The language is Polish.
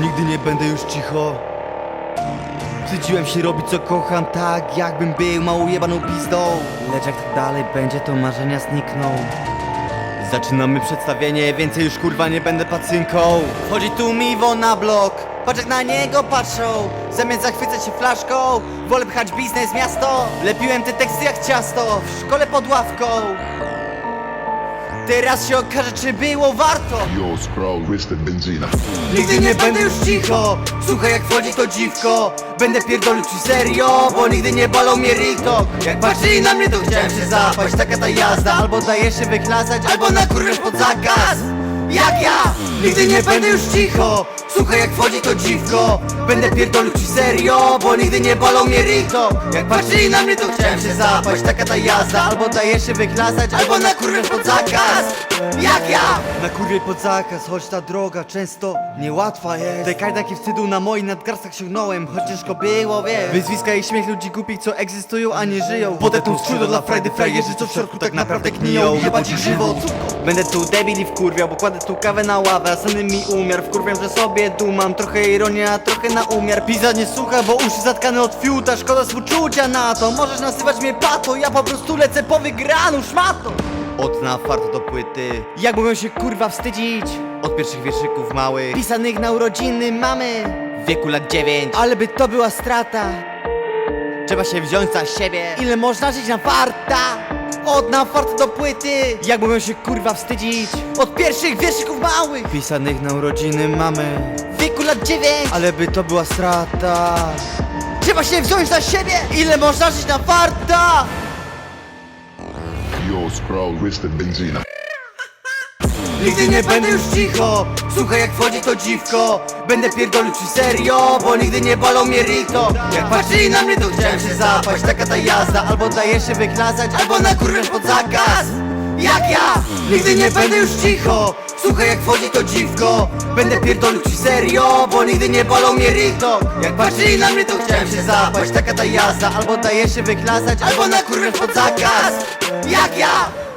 Nigdy nie będę już cicho. Wstydziłem się robić co kocham tak jakbym był małą jebaną pizdą. Lecz jak tak dalej będzie to marzenia znikną. Zaczynamy przedstawienie, więcej już kurwa nie będę pacynką. Chodzi tu miwo na blok Patrz jak na niego patrzą. Zamiast zachwycać się flaszką Wolę pchać biznes miasto. Lepiłem te teksty jak ciasto W szkole pod ławką Teraz się okaże czy było warto. Yo, scroll, Twisted Benzina. Nigdy nie będę już cicho. Słuchaj jak wchodzi to dziwko. Będę pierdolił ci serio Bo nigdy nie balał mnie rikok Jak patrzyli na mnie to chciałem się zapaść. Taka ta jazda Albo dajesz się wyklasać Albo na kurwiesz pod zakaz Jak ja? Nigdy nie będę już cicho. Słuchaj jak wchodzi to dziwko. Będę pierdolił ci serio Bo nigdy nie balał mnie rikok Jak patrzyli na mnie to chciałem się zapaść. Taka ta jazda Albo dajesz się wyklasać Albo na kurwiesz pod zakaz. Jak ja? Na kurwie pod zakaz Choć ta droga często niełatwa jest. Te kajdaki wstydu na moich nadgarstach ciągnąłem Choć ciężko było, wiesz. Wyzwiska i śmiech ludzi głupich, co egzystują, a nie żyją. Potem tu skrzydło dla frajdy frajerzy, co w środku tak naprawdę gniją Jebać ich żywo, córko. Będę tu debili wkurwiał, bo kładę tu kawę na ławę A sany mi umiar, wkurwiam, że sobie dumam. Trochę ironia, trochę na umiar. Pizza nie słucha, bo uszy zatkane od fiuta. Szkoda współczucia na to. Możesz nazywać mnie pato, ja po prostu lecę po wygranu szmato. Od na farto do płyty. Jak mogą się kurwa wstydzić? Od pierwszych wierszyków małych. Pisanych na urodziny mamy. W wieku lat dziewięć. Ale by to była strata. Trzeba się wziąć za siebie. Ile można żyć na farta od na fart do płyty. Jak mogą się kurwa wstydzić? Od pierwszych wierszyków małych. Pisanych na urodziny mamy. W wieku lat dziewięć. Ale by to była strata. Trzeba się wziąć za siebie. Ile można żyć na farta? Yo, scroll, Twisted Benzina. Nigdy nie będę już cicho. Słuchaj jak wchodzi to dziwko. Będę pierdolił ci serio Bo nigdy nie balał mnie rito Jak patrzyli na mnie to chciałem się zapaść. Taka ta jazda Albo dajesz się wyklasać Albo na kurwiesz pod zakaz. Jak ja? Nigdy nie będę już cicho. Słuchaj jak wchodzi to dziwko. Będę pierdolił ci serio Bo nigdy nie balał mnie rito Jak patrzyli na mnie to chciałem się zapaść. Taka ta jazda Albo dajesz się wyklasać Albo na kurwiesz pod zakaz. Jak ja